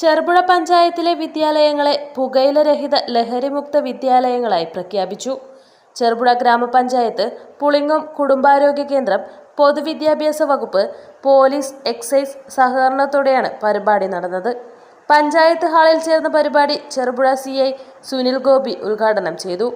ചെറുപുഴ പഞ്ചായത്തിലെ വിദ്യാലയങ്ങളെ പുകയിലരഹിത ലഹരിമുക്ത വിദ്യാലയങ്ങളായി പ്രഖ്യാപിച്ചു. ചെറുപുഴ ഗ്രാമപഞ്ചായത്ത് പുളിങ്ങും കുടുംബാരോഗ്യ കേന്ദ്രം പൊതുവിദ്യാഭ്യാസ വകുപ്പ് പോലീസ് എക്സൈസ് സഹകരണത്തോടെയാണ് പരിപാടി നടന്നത്. പഞ്ചായത്ത് ഹാളിൽ ചേർന്ന പരിപാടി ചെറുപുഴ സി ഐ സുനിൽ ഗോപി ഉദ്ഘാടനം ചെയ്തു.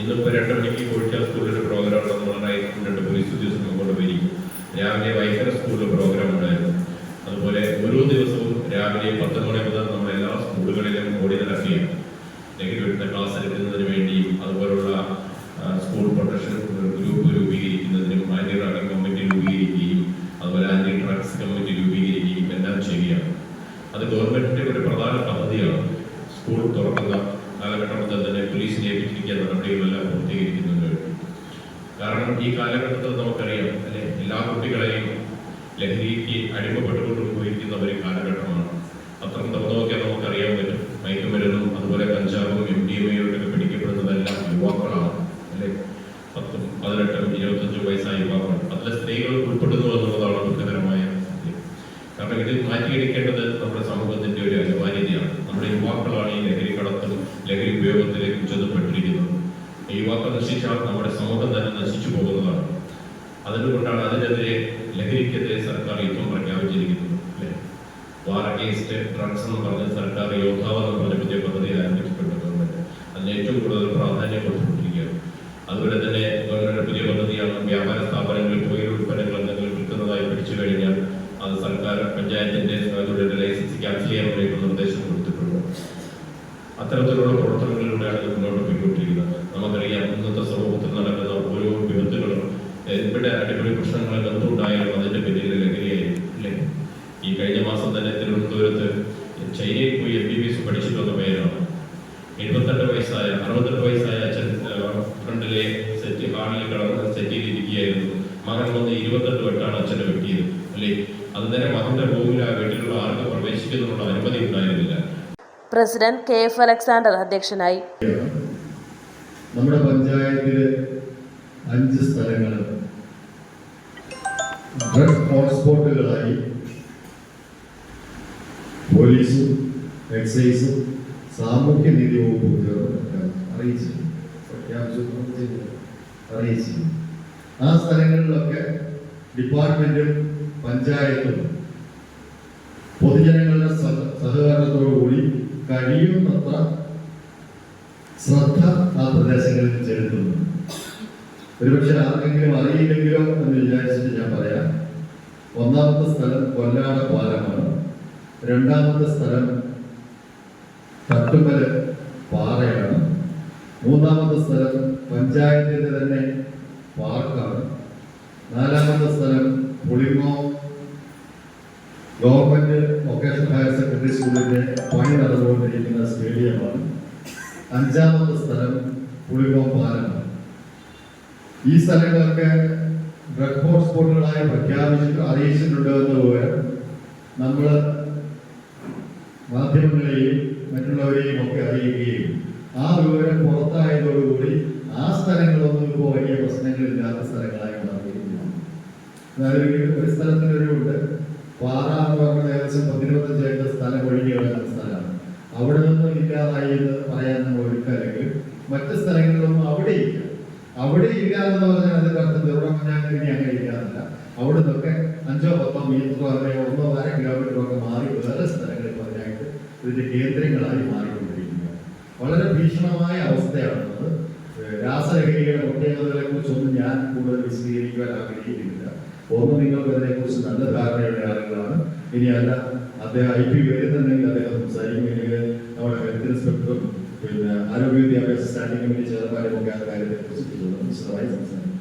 ഇന്നിപ്പോൾ രണ്ട് മണിക്ക് കോഴിക്കൽ സ്കൂളിൽ പ്രോഗ്രാം രണ്ട് പോലീസ് രാവിലെ വൈകുന്നേരം സ്കൂളിൽ പ്രോഗ്രാം ഉണ്ടായിരുന്നു. അതുപോലെ ഓരോ ദിവസവും രാവിലെ പത്ത് മണി മുതൽ നമ്മൾ എല്ലാ സ്കൂളുകളിലും ഓടി നടക്കുകയാണ് ലഹരി ക്ലാസ് എടുക്കുന്നതിന് വേണ്ടിയും അതുപോലുള്ള ആ, സ്കൂൾ പ്രൊട്ടക്ഷൻ ഗ്രൂപ്പ് രൂപീകരിക്കുന്നതിനും ആന്റി റാഗിംഗ് കമ്മിറ്റി രൂപീകരിക്കുകയും അതുപോലെ ആന്റി ഡ്രഗ്സ് കമ്മിറ്റി രൂപീകരിക്കുകയും എല്ലാം ചെയ്യുകയാണ് അത് ഗവൺമെന്റിന്റെ ഒരു പ്രധാന പദ്ധതിയാണ് സ്കൂൾ തുറക്കുന്ന കാലഘട്ടം മുതൽ തന്നെ ഏൽപ്പിച്ചിരിക്കുന്ന നടപടികളെല്ലാം പൂർത്തീകരിക്കുന്നുണ്ട് കാരണം ഈ കാലഘട്ടത്തിൽ നമുക്കറിയാം അല്ലെ? എല്ലാ കുട്ടികളെയും ലഹരിക്ക് അടിമപ്പെട്ടുകൊണ്ട് പോയിരിക്കുന്ന ഒരു കാലഘട്ടമാണ്. അത്തരം തുറന്നൊക്കെ നമുക്കറിയാൻ പറ്റും. മയക്കുമരുന്നും അതുപോലെ കഞ്ചാവും എം ഡി എമ്മയോടൊക്കെ പിടിക്കപ്പെടുന്നതെല്ലാം യുവാക്കളാണ് അല്ലെ? പത്തും പതിനെട്ടും ഇരുപത്തഞ്ചും വയസ്സായ യുവാക്കൾ. അതിലെ സ്ത്രീകൾ ഉൾപ്പെടുന്നു എന്നുള്ളതാണ് ദുഃഖകരമായ സത്യം കാരണം ഇത് മാറ്റിയെടുക്കേണ്ടത് നമ്മുടെ സമൂഹത്തിന്റെ ഒരു അനിവാര്യതയാണ് നമ്മുടെ യുവാക്കളാണ് ഈ ലഹരി കടത്തും ലഹരി ഉപയോഗത്തിലേക്ക് ചെന്നപ്പെട്ടിരിക്കുന്നത് ഈ യുവാക്കൾ നശിച്ചാൽ നമ്മുടെ സമൂഹം തന്നെ നശിച്ചു പോകുന്നതാണ്. അതുകൊണ്ടാണ് അതിനെതിരെ ലഹരിക്കെതിരെ സർക്കാർ യുദ്ധം പ്രഖ്യാപിച്ചിരിക്കുന്നത് അല്ലേ? വാർ അഗേൻസ്റ്റ് ഡ്രഗ്സ് എന്ന് പറഞ്ഞ് സർക്കാർ യോദ്ധാവ് എന്ന് പറഞ്ഞ പുതിയ പദ്ധതി ആരംഭിച്ചിട്ടുണ്ട് അതിന് ഏറ്റവും കൂടുതൽ പ്രാധാന്യം കൊടുത്തുകൊണ്ടിരിക്കുകയാണ്. അതുപോലെ തന്നെ ഗവൺമെന്റ് പുതിയ പദ്ധതിയാണ് വ്യാപാര സ്ഥാപനങ്ങളിൽ പുകയില ഉൽപ്പന്നങ്ങൾ എന്തെങ്കിലും വിൽക്കുന്നതായി പിടിച്ചു കഴിഞ്ഞാൽ അത് സർക്കാർ പഞ്ചായത്തിന്റെ ലൈസൻസ് ക്യാൻസൽ ചെയ്യാൻ വേണ്ടിയിട്ടുള്ള നിർദ്ദേശം കൊടുത്തിട്ടുണ്ട്. അത്തരത്തിലുള്ള പ്രവർത്തനങ്ങളിലൂടെയാണ് ഇത് മുന്നോട്ട് പോയിക്കൊണ്ടിരിക്കുന്നത്. എവിടെ അടിപൊളി പ്രശ്നങ്ങളൊക്കെ എന്തുണ്ടായാലും അതിന്റെ പിന്നിൽ ലഹരിയായിരിക്കും അല്ലേ ഈ കഴിഞ്ഞ മാസം തന്നെ തിരുവനന്തപുരത്ത് ചൈനയിൽ പോയി എം ബി ബി എസ് പഠിച്ചിട്ട് വന്ന പേരാണ്. എഴുപത്തെട്ട് വയസ്സായ അറുപത്തെട്ട് വയസ്സായ അച്ഛൻ ഫ്രണ്ടിലെ സെറ്റ് ഹാളിൽ കിടന്ന് സെറ്റിൽ ഇരിക്കുകയായിരുന്നു മകൻ വന്ന് ഇരുപത്തെട്ട് വെട്ടാണ് അച്ഛനെ വെട്ടിയത് അല്ലേ? അത് തന്നെ മകന്റെ ഭൂമിയിൽ ആ വീട്ടിലുള്ള ആർക്ക് പ്രവേശിക്കുന്നതിനുള്ള അനുമതി ഉണ്ടായിരുന്നില്ല. പ്രസിഡന്റ് കെ എഫ് അലക്സാണ്ടർ അധ്യക്ഷനായി. നമ്മുടെ പഞ്ചായത്തിൽ അഞ്ച് സ്ഥലങ്ങൾ ഡ്രഗ് ഹോട്ട്സ്പോട്ടുകളായി പോലീസും എക്സൈസും സാമൂഹ്യ നീതി വകുപ്പും ചേർന്ന് അറിയിച്ചു പ്രഖ്യാപിച്ചു അറിയിച്ചു ആ സ്ഥലങ്ങളിലൊക്കെ ഡിപ്പാർട്ട്മെന്റും പഞ്ചായത്തും പൊതുജനങ്ങളുടെ സഹ- സഹകരണത്തോടുകൂടി കഴിയുന്നത്ര ശ്രദ്ധ ആ പ്രദേശങ്ങളിൽ ചെലുത്തുന്നു ഒരുപക്ഷെ ആർക്കെങ്കിലും അറിയില്ലെങ്കിലോ എന്ന് വിചാരിച്ചിട്ട് ഞാൻ പറയാം. ഒന്നാമത്തെ സ്ഥലം കൊല്ലാട പാലമാണ്. രണ്ടാമത്തെ സ്ഥലം തട്ടുമല പാറയാണ്. മൂന്നാമത്തെ സ്ഥലം പഞ്ചായത്തിന്റെ തന്നെ പാർക്കാണ്. നാലാമത്തെ സ്ഥലം Pulimo government vocational higher secondary സ്കൂളിന്റെ പണി നടന്നുകൊണ്ടിരിക്കുന്ന സ്റ്റേഡിയമാണ്. അഞ്ചാമത്തെ സ്ഥലം പുളിമോ പാലമാണ് ഈ സ്ഥലങ്ങളൊക്കെ ഡ്രഗ് ഹോട്ട്സ്പോട്ടുകളായി പ്രഖ്യാപിച്ചിട്ട് അറിയിച്ചിട്ടുണ്ട് എന്ന് വിവരം നമ്മൾ മാധ്യമങ്ങളെയും മറ്റുള്ളവരെയും ഒക്കെ അറിയിക്കുകയും ആ വിവരം പുറത്തായതോടുകൂടി ആ സ്ഥലങ്ങളൊന്നും ഇപ്പോൾ വലിയ പ്രശ്നങ്ങളില്ലാത്ത സ്ഥലങ്ങളായി മാറിയിരിക്കുന്നു അതായത് ഒരു- സ്ഥലത്തിനൊരു ഉണ്ട്. പാറ എന്ന് പറഞ്ഞ ഏകദേശം പത്തിരുപത്തഞ്ച് അവിടെ നിന്നൊക്കെ അഞ്ചോ പത്തോ മീറ്ററോ അല്ലെങ്കിൽ ഒന്നോ അര കിലോമീറ്ററോ ഒക്കെ മാറി വേറെ സ്ഥലങ്ങളിൽ പറഞ്ഞായിട്ട് ഇതിന്റെ കേന്ദ്രങ്ങളായി മാറിക്കൊണ്ടിരിക്കുന്നത് വളരെ ഭീഷണമായ അവസ്ഥയാണ് ഏഹ് രാസലഹരിയുടെ പ്രത്യേകതകളെ കുറിച്ചൊന്നും ഞാൻ കൂടുതൽ വിശദീകരിക്കുവാൻ ആഗ്രഹിക്കുന്നില്ല. ഒന്ന് നിങ്ങൾക്ക് അതിനെക്കുറിച്ച് നല്ല ധാരണയുള്ള ആളുകളാണ്. ഇനി അല്ല അദ്ദേഹം ഐ പി വരുന്നുണ്ടെങ്കിൽ അദ്ദേഹം സംസാരിക്കുമെങ്കിൽ നമ്മുടെ ഹെൽത്ത് ഇൻസ്പെക്ടറും പിന്നെ ആരോഗ്യ വിദ്യാഭ്യാസ സ്റ്റാൻഡിംഗ് കമ്മിറ്റി ചെയർമാനും ഒക്കെ ആ കാര്യത്തെക്കുറിച്ച് വിശദമായി സംസാരിക്കും.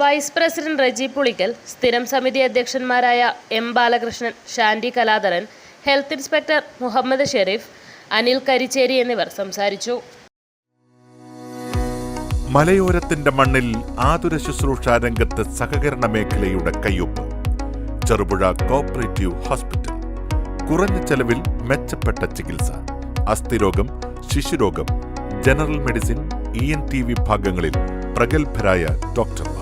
വൈസ് പ്രസിഡന്റ് റെജി പുളിക്കൽ സ്ഥിരം സമിതി അധ്യക്ഷന്മാരായ M Balakrishnan Shandy Kaladharan health inspector Muhammad Sharif Anil Karicheri എന്നിവർ സംസാരിച്ചു. മലയോരത്തിന്റെ മണ്ണിൽ ആതുര ശുശ്രൂഷ രംഗത്ത് സഹകരണ മേഖലയുടെ കയ്യൊപ്പ്. Cherupuzha cooperative hospital. കുറഞ്ഞ ചെലവിൽ മെച്ചപ്പെട്ട ചികിത്സ. അസ്ഥിരോഗം ശിശുരോഗം general medicine E N T വിഭാഗങ്ങളിൽ പ്രഗത്ഭരായ ഡോക്ടർമാർ.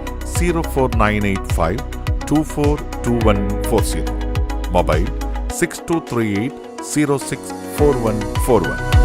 Zero four nine eight five two four two one four zero. Mobile 6238